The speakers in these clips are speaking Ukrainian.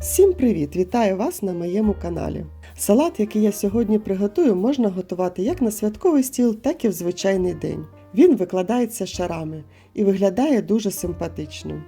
Всім привіт! Вітаю вас на моєму каналі. Салат, який я сьогодні приготую, можна готувати як на святковий стіл, так і в звичайний день. Він викладається шарами і виглядає дуже симпатично.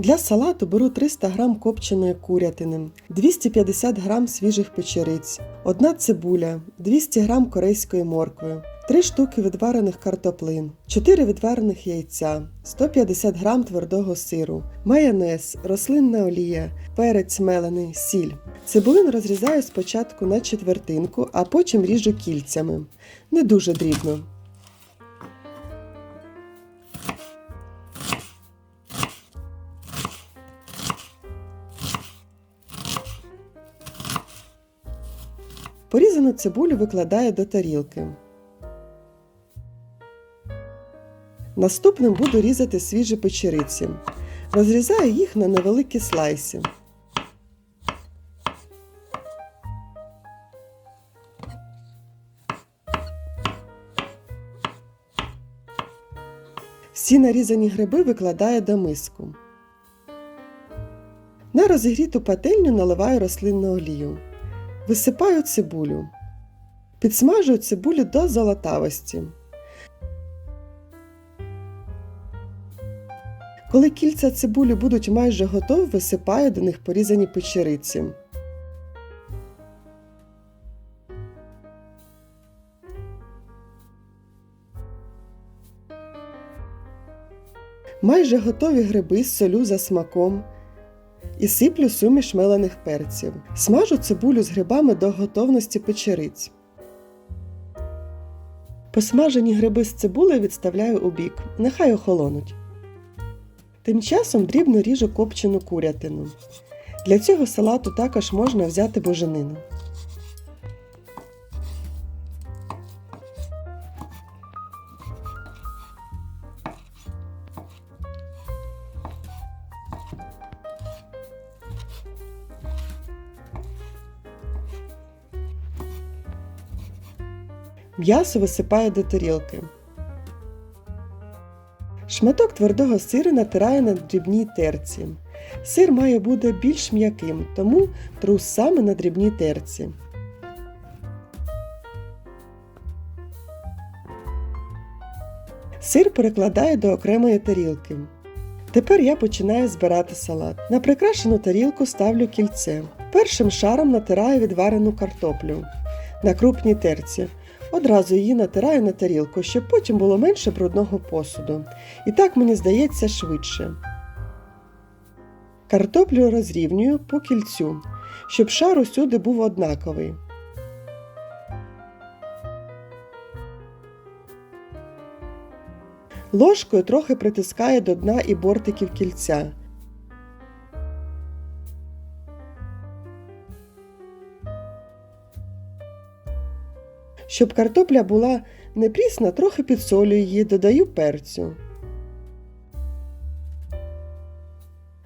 Для салату беру 300 г копченої курятини, 250 г свіжих печериць, 1 цибуля, 200 г корейської моркви, 3 штуки відварених картоплин, 4 відварених яйця, 150 г твердого сиру, майонез, рослинна олія, перець мелений, сіль. Цибулин розрізаю спочатку на четвертинку, а потім ріжу кільцями. Не дуже дрібно. Порізану цибулю викладаю до тарілки. Наступним буду різати свіжі печериці. Розрізаю їх на невеликі слайси. Всі нарізані гриби викладаю до миску. На розігріту пательню наливаю рослинну олію. Висипаю цибулю. Підсмажую цибулю до золотавості. Коли кільця цибулі будуть майже готові, висипаю до них порізані печериці. Майже готові гриби солю за смаком і сиплю суміш мелених перців. Смажу цибулю з грибами до готовності печериць. Посмажені гриби з цибулею відставляю у бік, нехай охолонуть. Тим часом дрібно ріжу копчену курятину. Для цього салату також можна взяти боженину. М'ясо висипаю до тарілки. Шматок твердого сиру натираю на дрібній терці. Сир має бути більш м'яким, тому тру саме на дрібній терці. Сир перекладаю до окремої тарілки. Тепер я починаю збирати салат. На прикрашену тарілку ставлю кільце. Першим шаром натираю відварену картоплю на крупній терці. Одразу її натираю на тарілку, щоб потім було менше брудного посуду. І так мені здається швидше. Картоплю розрівнюю по кільцю, щоб шар усюди був однаковий. Ложкою трохи притискаю до дна і бортиків кільця. Щоб картопля була не прісна, трохи підсолюю її, додаю перцю.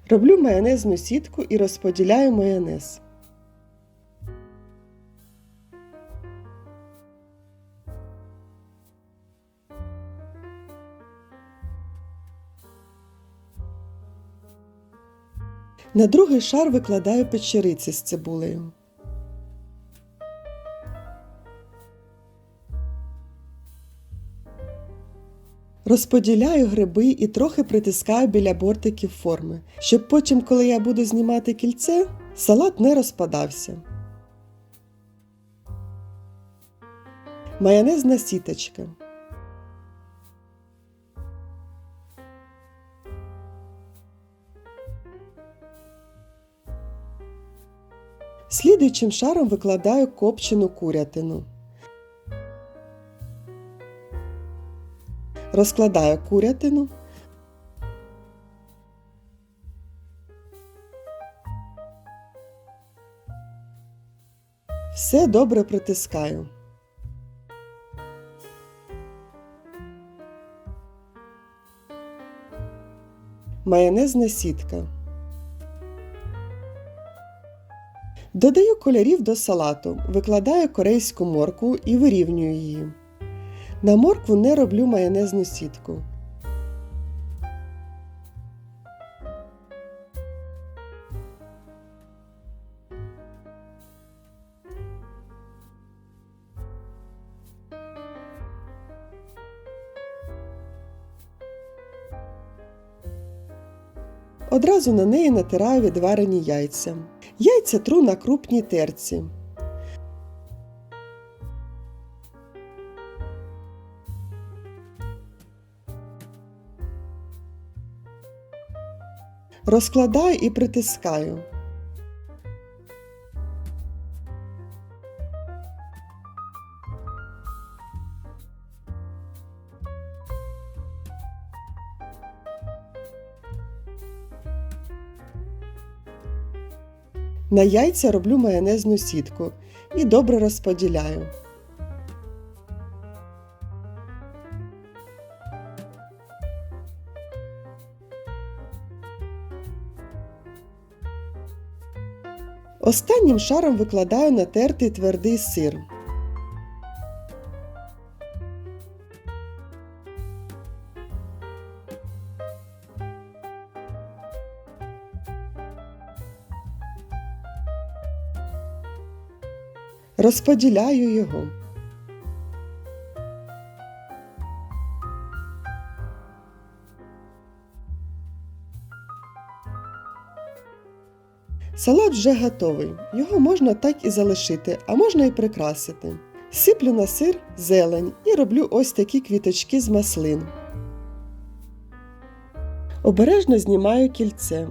Роблю майонезну сітку і розподіляю майонез. На другий шар викладаю печериці з цибулею. Розподіляю гриби і трохи притискаю біля бортиків форми, щоб потім, коли я буду знімати кільце, салат не розпадався. Майонезна сіточка. Слідуючим шаром викладаю копчену курятину. Розкладаю курятину. Все добре притискаю. Майонезна сітка. Додаю кольорів до салату, викладаю корейську моркву і вирівнюю її. На моркву не роблю майонезну сітку. Одразу на неї натираю відварені яйця. Яйця тру на крупній терці. Розкладаю і притискаю. На яйця роблю майонезну сітку і добре розподіляю. Останнім шаром викладаю натертий твердий сир. Розподіляю його. Салат вже готовий. Його можна так і залишити, а можна і прикрасити. Сиплю на сир зелень і роблю ось такі квіточки з маслин. Обережно знімаю кільце.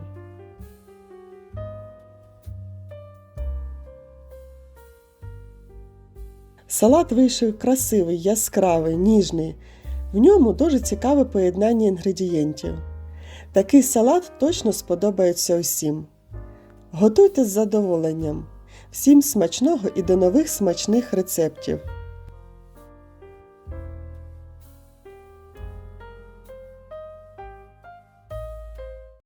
Салат вийшов красивий, яскравий, ніжний. В ньому дуже цікаве поєднання інгредієнтів. Такий салат точно сподобається усім. Готуйте з задоволенням. Всім смачного і до нових смачних рецептів!